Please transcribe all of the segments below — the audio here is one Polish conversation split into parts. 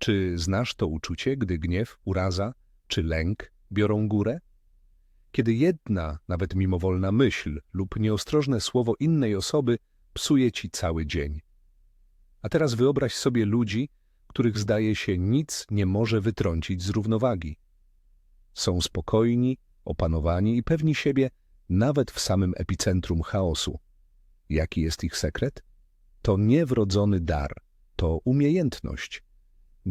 Czy znasz to uczucie, gdy gniew, uraza czy lęk biorą górę? Kiedy jedna, nawet mimowolna myśl lub nieostrożne słowo innej osoby psuje ci cały dzień. A teraz wyobraź sobie ludzi, których zdaje się nic nie może wytrącić z równowagi. Są spokojni, opanowani i pewni siebie nawet w samym epicentrum chaosu. Jaki jest ich sekret? To niewrodzony dar, to umiejętność.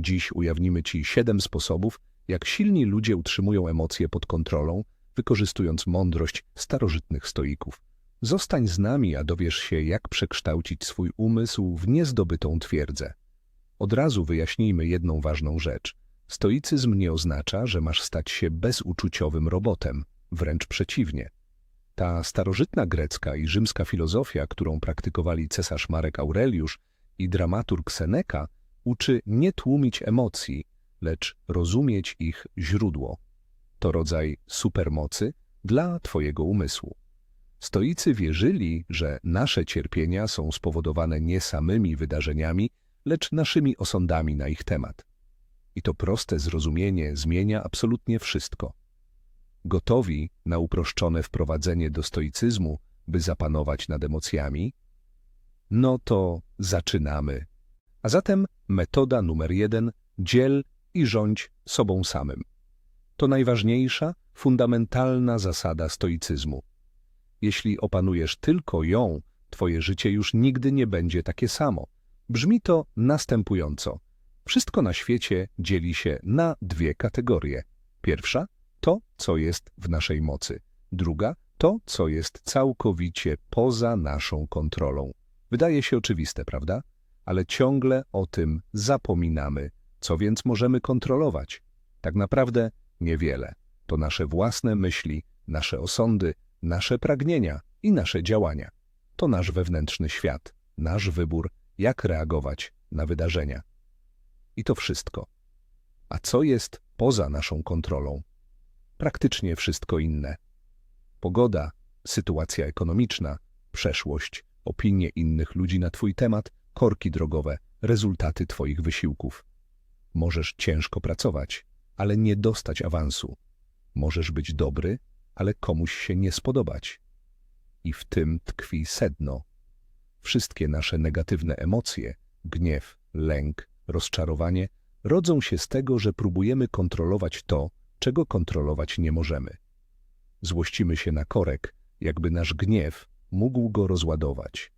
Dziś ujawnimy Ci siedem sposobów, jak silni ludzie utrzymują emocje pod kontrolą, wykorzystując mądrość starożytnych stoików. Zostań z nami, a dowiesz się, jak przekształcić swój umysł w niezdobytą twierdzę. Od razu wyjaśnijmy jedną ważną rzecz. Stoicyzm nie oznacza, że masz stać się bezuczuciowym robotem, wręcz przeciwnie. Ta starożytna grecka i rzymska filozofia, którą praktykowali cesarz Marek Aureliusz i dramaturg Seneca, uczy nie tłumić emocji, lecz rozumieć ich źródło. To rodzaj supermocy dla Twojego umysłu. Stoicy wierzyli, że nasze cierpienia są spowodowane nie samymi wydarzeniami, lecz naszymi osądami na ich temat. I to proste zrozumienie zmienia absolutnie wszystko. Gotowi na uproszczone wprowadzenie do stoicyzmu, by zapanować nad emocjami? No to zaczynamy. A zatem metoda numer jeden – dziel i rządź sobą samym. To najważniejsza, fundamentalna zasada stoicyzmu. Jeśli opanujesz tylko ją, twoje życie już nigdy nie będzie takie samo. Brzmi to następująco. Wszystko na świecie dzieli się na dwie kategorie. Pierwsza to, co jest w naszej mocy. Druga to, co jest całkowicie poza naszą kontrolą. Wydaje się oczywiste, prawda? Ale ciągle o tym zapominamy. Co więc możemy kontrolować? Tak naprawdę niewiele. To nasze własne myśli, nasze osądy, nasze pragnienia i nasze działania. To nasz wewnętrzny świat, nasz wybór, jak reagować na wydarzenia. I to wszystko. A co jest poza naszą kontrolą? Praktycznie wszystko inne. Pogoda, sytuacja ekonomiczna, przeszłość, opinie innych ludzi na Twój temat, korki drogowe, rezultaty Twoich wysiłków. Możesz ciężko pracować, ale nie dostać awansu. Możesz być dobry, ale komuś się nie spodobać. I w tym tkwi sedno. Wszystkie nasze negatywne emocje, gniew, lęk, rozczarowanie, rodzą się z tego, że próbujemy kontrolować to, czego kontrolować nie możemy. Złościmy się na korek, jakby nasz gniew mógł go rozładować.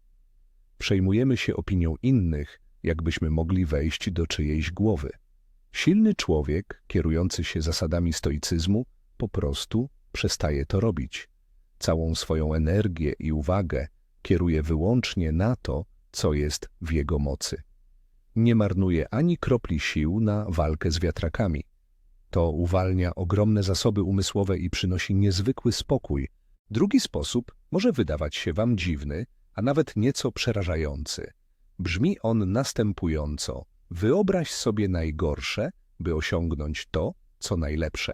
Przejmujemy się opinią innych, jakbyśmy mogli wejść do czyjejś głowy. Silny człowiek, kierujący się zasadami stoicyzmu, po prostu przestaje to robić. Całą swoją energię i uwagę kieruje wyłącznie na to, co jest w jego mocy. Nie marnuje ani kropli sił na walkę z wiatrakami. To uwalnia ogromne zasoby umysłowe i przynosi niezwykły spokój. Drugi sposób może wydawać się wam dziwny, a nawet nieco przerażający. Brzmi on następująco. Wyobraź sobie najgorsze, by osiągnąć to, co najlepsze.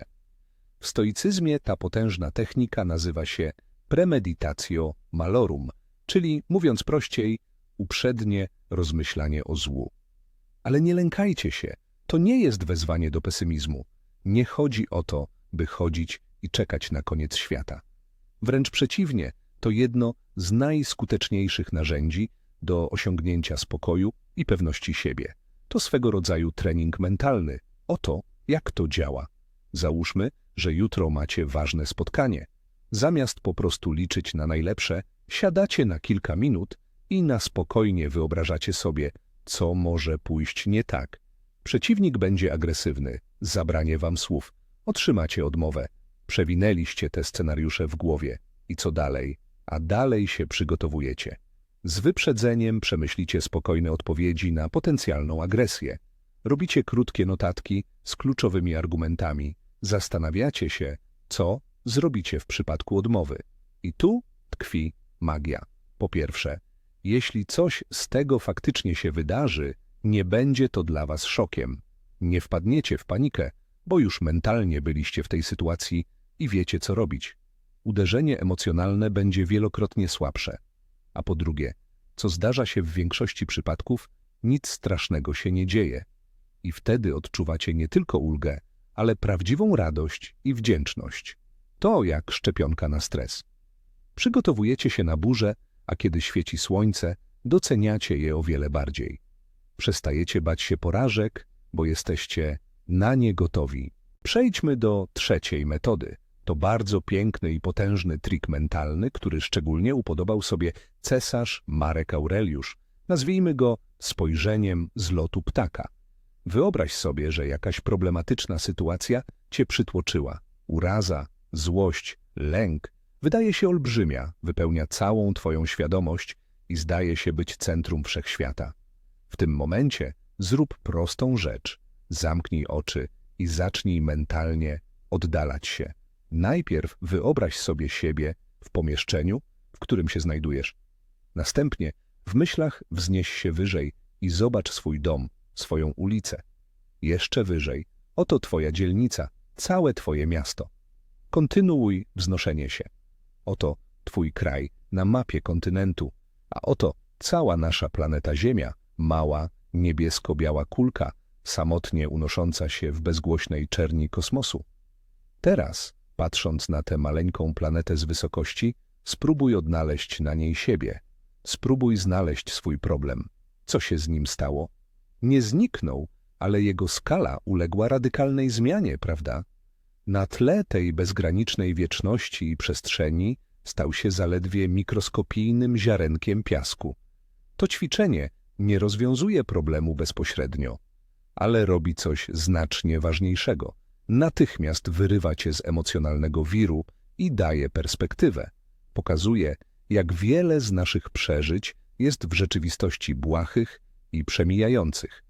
W stoicyzmie ta potężna technika nazywa się premeditatio malorum, czyli, mówiąc prościej, uprzednie rozmyślanie o złu. Ale nie lękajcie się, to nie jest wezwanie do pesymizmu. Nie chodzi o to, by chodzić i czekać na koniec świata. Wręcz przeciwnie, to jedno z najskuteczniejszych narzędzi do osiągnięcia spokoju i pewności siebie. To swego rodzaju trening mentalny. Oto, jak to działa. Załóżmy, że jutro macie ważne spotkanie. Zamiast po prostu liczyć na najlepsze, siadacie na kilka minut i na spokojnie wyobrażacie sobie, co może pójść nie tak. Przeciwnik będzie agresywny, zabranie wam słów, otrzymacie odmowę. Przewinęliście te scenariusze w głowie. I co dalej? A dalej się przygotowujecie. Z wyprzedzeniem przemyślicie spokojne odpowiedzi na potencjalną agresję. Robicie krótkie notatki z kluczowymi argumentami. Zastanawiacie się, co zrobicie w przypadku odmowy. I tu tkwi magia. Po pierwsze, jeśli coś z tego faktycznie się wydarzy, nie będzie to dla was szokiem. Nie wpadniecie w panikę, bo już mentalnie byliście w tej sytuacji i wiecie, co robić. Uderzenie emocjonalne będzie wielokrotnie słabsze. A po drugie, co zdarza się w większości przypadków, nic strasznego się nie dzieje. I wtedy odczuwacie nie tylko ulgę, ale prawdziwą radość i wdzięczność. To jak szczepionka na stres. Przygotowujecie się na burzę, a kiedy świeci słońce, doceniacie je o wiele bardziej. Przestajecie bać się porażek, bo jesteście na nie gotowi. Przejdźmy do trzeciej metody. To bardzo piękny i potężny trik mentalny, który szczególnie upodobał sobie cesarz Marek Aureliusz. Nazwijmy go spojrzeniem z lotu ptaka. Wyobraź sobie, że jakaś problematyczna sytuacja cię przytłoczyła. Uraza, złość, lęk wydaje się olbrzymia, wypełnia całą twoją świadomość i zdaje się być centrum wszechświata. W tym momencie zrób prostą rzecz. Zamknij oczy i zacznij mentalnie oddalać się. Najpierw wyobraź sobie siebie w pomieszczeniu, w którym się znajdujesz. Następnie w myślach wznieś się wyżej i zobacz swój dom, swoją ulicę. Jeszcze wyżej, oto twoja dzielnica, całe twoje miasto. Kontynuuj wznoszenie się. Oto twój kraj na mapie kontynentu, a oto cała nasza planeta Ziemia, mała, niebiesko-biała kulka, samotnie unosząca się w bezgłośnej czerni kosmosu. Teraz, patrząc na tę maleńką planetę z wysokości, spróbuj odnaleźć na niej siebie. Spróbuj znaleźć swój problem. Co się z nim stało? Nie zniknął, ale jego skala uległa radykalnej zmianie, prawda? Na tle tej bezgranicznej wieczności i przestrzeni stał się zaledwie mikroskopijnym ziarenkiem piasku. To ćwiczenie nie rozwiązuje problemu bezpośrednio, ale robi coś znacznie ważniejszego. Natychmiast wyrywa cię z emocjonalnego wiru i daje perspektywę. Pokazuje, jak wiele z naszych przeżyć jest w rzeczywistości błahych i przemijających.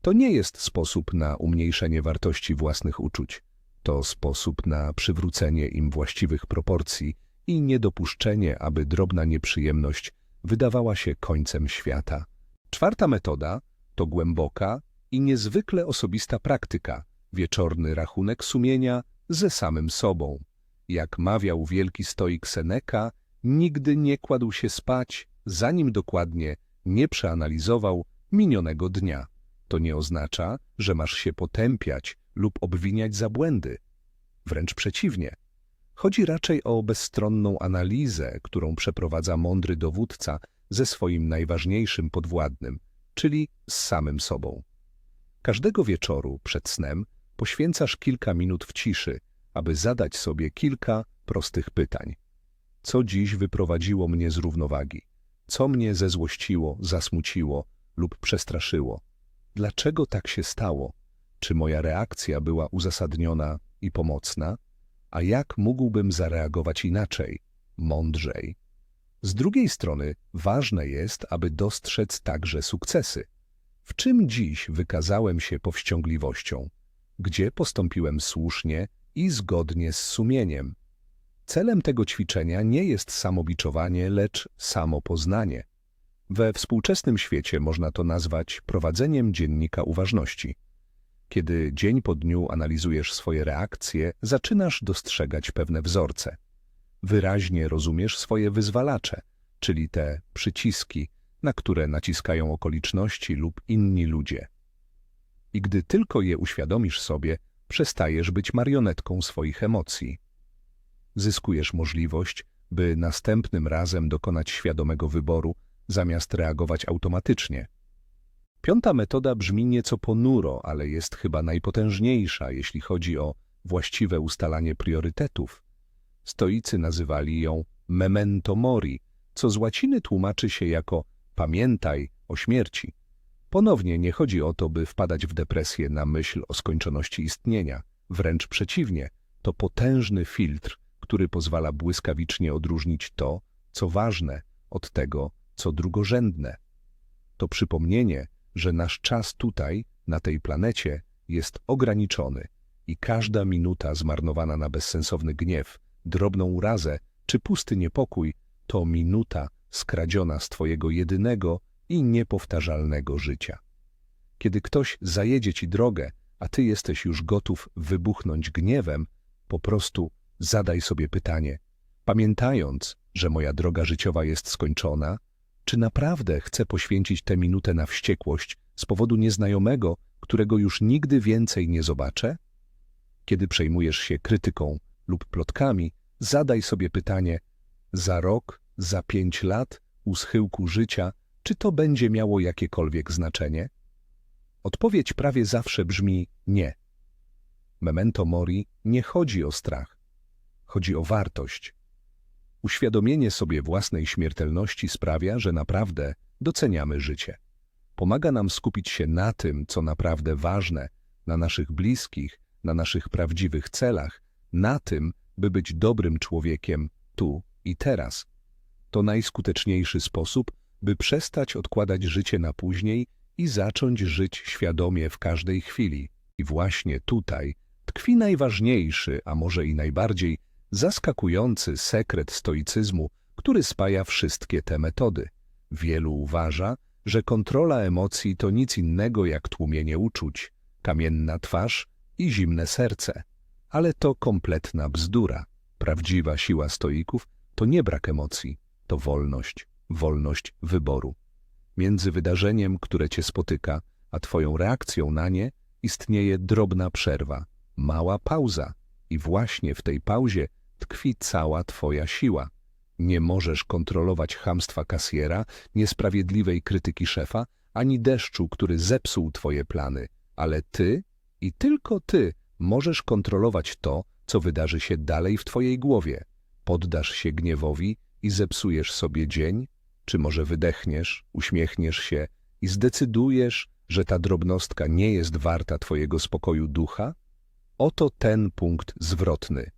To nie jest sposób na umniejszenie wartości własnych uczuć. To sposób na przywrócenie im właściwych proporcji i niedopuszczenie, aby drobna nieprzyjemność wydawała się końcem świata. Czwarta metoda to głęboka i niezwykle osobista praktyka, wieczorny rachunek sumienia ze samym sobą. Jak mawiał wielki stoik Seneca, nigdy nie kładł się spać, zanim dokładnie nie przeanalizował minionego dnia. To nie oznacza, że masz się potępiać lub obwiniać za błędy. Wręcz przeciwnie. Chodzi raczej o bezstronną analizę, którą przeprowadza mądry dowódca ze swoim najważniejszym podwładnym, czyli z samym sobą. Każdego wieczoru przed snem poświęcasz kilka minut w ciszy, aby zadać sobie kilka prostych pytań. Co dziś wyprowadziło mnie z równowagi? Co mnie zezłościło, zasmuciło lub przestraszyło? Dlaczego tak się stało? Czy moja reakcja była uzasadniona i pomocna? A jak mógłbym zareagować inaczej, mądrzej? Z drugiej strony ważne jest, aby dostrzec także sukcesy. W czym dziś wykazałem się powściągliwością? Gdzie postąpiłem słusznie i zgodnie z sumieniem? Celem tego ćwiczenia nie jest samobiczowanie, lecz samopoznanie. We współczesnym świecie można to nazwać prowadzeniem dziennika uważności. Kiedy dzień po dniu analizujesz swoje reakcje, zaczynasz dostrzegać pewne wzorce. Wyraźnie rozumiesz swoje wyzwalacze, czyli te przyciski, na które naciskają okoliczności lub inni ludzie. I gdy tylko je uświadomisz sobie, przestajesz być marionetką swoich emocji. Zyskujesz możliwość, by następnym razem dokonać świadomego wyboru, zamiast reagować automatycznie. Piąta metoda brzmi nieco ponuro, ale jest chyba najpotężniejsza, jeśli chodzi o właściwe ustalanie priorytetów. Stoicy nazywali ją memento mori, co z łaciny tłumaczy się jako pamiętaj o śmierci. Ponownie nie chodzi o to, by wpadać w depresję na myśl o skończoności istnienia. Wręcz przeciwnie, to potężny filtr, który pozwala błyskawicznie odróżnić to, co ważne, od tego, co drugorzędne. To przypomnienie, że nasz czas tutaj, na tej planecie, jest ograniczony i każda minuta zmarnowana na bezsensowny gniew, drobną urazę czy pusty niepokój to minuta skradziona z Twojego jedynego i niepowtarzalnego życia. Kiedy ktoś zajedzie Ci drogę, a Ty jesteś już gotów wybuchnąć gniewem, po prostu zadaj sobie pytanie, pamiętając, że moja droga życiowa jest skończona, Czy naprawdę chcę poświęcić tę minutę na wściekłość z powodu nieznajomego, którego już nigdy więcej nie zobaczę? Kiedy przejmujesz się krytyką lub plotkami, zadaj sobie pytanie: za rok, za pięć lat, u schyłku życia, czy to będzie miało jakiekolwiek znaczenie? Odpowiedź prawie zawsze brzmi nie. Memento mori nie chodzi o strach. Chodzi o wartość. Uświadomienie sobie własnej śmiertelności sprawia, że naprawdę doceniamy życie. Pomaga nam skupić się na tym, co naprawdę ważne, na naszych bliskich, na naszych prawdziwych celach, na tym, by być dobrym człowiekiem tu i teraz. To najskuteczniejszy sposób, by przestać odkładać życie na później i zacząć żyć świadomie w każdej chwili. I właśnie tutaj tkwi najważniejszy, a może i najbardziej zaskakujący sekret stoicyzmu, który spaja wszystkie te metody. Wielu uważa, że kontrola emocji to nic innego jak tłumienie uczuć, kamienna twarz i zimne serce. Ale to kompletna bzdura. Prawdziwa siła stoików to nie brak emocji, to wolność, wolność wyboru. Między wydarzeniem, które cię spotyka, a twoją reakcją na nie istnieje drobna przerwa, mała pauza. I właśnie w tej pauzie tkwi cała twoja siła. Nie możesz kontrolować chamstwa kasjera, niesprawiedliwej krytyki szefa, ani deszczu, który zepsuł twoje plany, ale ty i tylko ty możesz kontrolować to, co wydarzy się dalej w twojej głowie. Poddasz się gniewowi i zepsujesz sobie dzień, czy może wydechniesz, uśmiechniesz się i zdecydujesz, że ta drobnostka nie jest warta twojego spokoju ducha? Oto ten punkt zwrotny.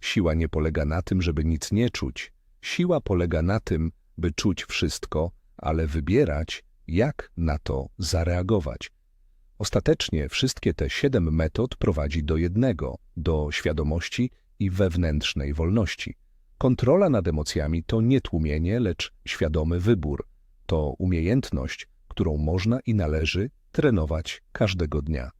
Siła nie polega na tym, żeby nic nie czuć. Siła polega na tym, by czuć wszystko, ale wybierać, jak na to zareagować. Ostatecznie wszystkie te siedem metod prowadzi do jednego, do świadomości i wewnętrznej wolności. Kontrola nad emocjami to nie tłumienie, lecz świadomy wybór. To umiejętność, którą można i należy trenować każdego dnia.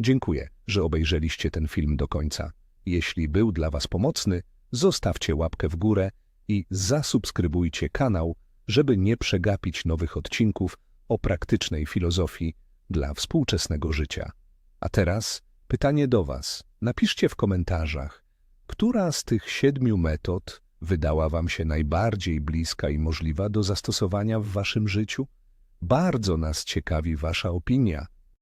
Dziękuję, że obejrzeliście ten film do końca. Jeśli był dla Was pomocny, zostawcie łapkę w górę i zasubskrybujcie kanał, żeby nie przegapić nowych odcinków o praktycznej filozofii dla współczesnego życia. A teraz pytanie do Was. Napiszcie w komentarzach, która z tych siedmiu metod wydała Wam się najbardziej bliska i możliwa do zastosowania w Waszym życiu? Bardzo nas ciekawi Wasza opinia.